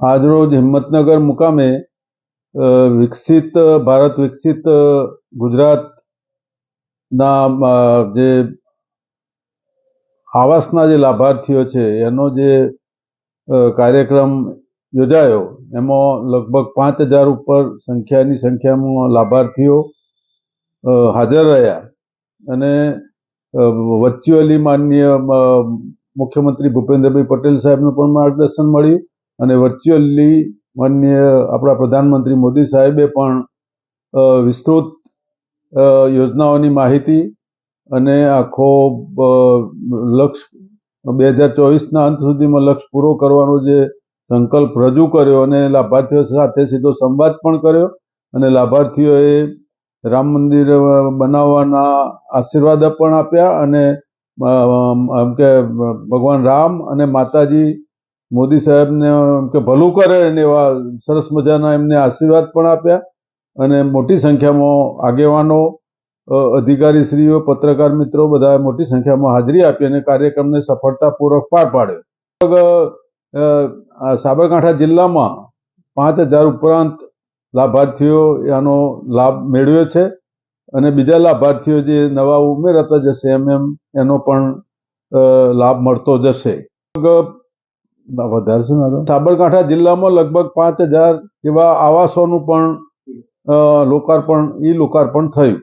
આજરોજ હિંમતનગર મુકામે વિકસિત, ભારત વિકસિત ગુજરાતના જે આવાસના જે લાભાર્થીઓ છે, એનો જે કાર્યક્રમ યોજાયો, એમાં લગભગ પાંચ હજાર ઉપર સંખ્યાની સંખ્યામાં લાભાર્થીઓ હાજર રહ્યા. અને વર્ચ્યુઅલી માનનીય મુખ્યમંત્રી ભૂપેન્દ્રભાઈ પટેલ સાહેબનું પણ માર્ગદર્શન મળ્યું. અને વર્ચ્યુઅલી માન્ય આપણા પ્રધાનમંત્રી મોદી સાહેબે પણ વિસ્તૃત યોજનાઓની માહિતી અને આખો લક્ષ, બે હજાર ચોવીસના અંત સુધીમાં લક્ષ્ય પૂરો કરવાનો જે સંકલ્પ રજૂ કર્યો અને લાભાર્થીઓ સાથે સીધો સંવાદ પણ કર્યો અને લાભાર્થીઓએ રામ મંદિર બનાવવાના આશીર્વાદ પણ આપ્યા અને એમ કે ભગવાન રામ અને માતાજી મોદી સાહેબને એમ કે ભલું કરે અને એવા સરસ મજાના એમને આશીર્વાદ પણ આપ્યા અને મોટી સંખ્યામાં આગેવાનો અધિકારીશ્રીઓ, પત્રકાર મિત્રો બધા મોટી સંખ્યામાં હાજરી આપી અને કાર્યક્રમને સફળતાપૂર્વક પાર પાડ્યો. સાબરકાંઠા જિલ્લામાં પાંચ હજાર ઉપરાંત લાભાર્થીઓ આનો લાભ મેળવ્યો છે અને બીજા લાભાર્થીઓ જે નવા ઉમેરાતા જશે એમ એમ એનો પણ લાભ મળતો જશે. લગભગ વધારે છે ને સાબરકાંઠા જિલ્લામાં લગભગ પાંચ હજાર જેવા આવાસોનું પણ લોકાર્પણ, ઈ લોકાર્પણ થયું.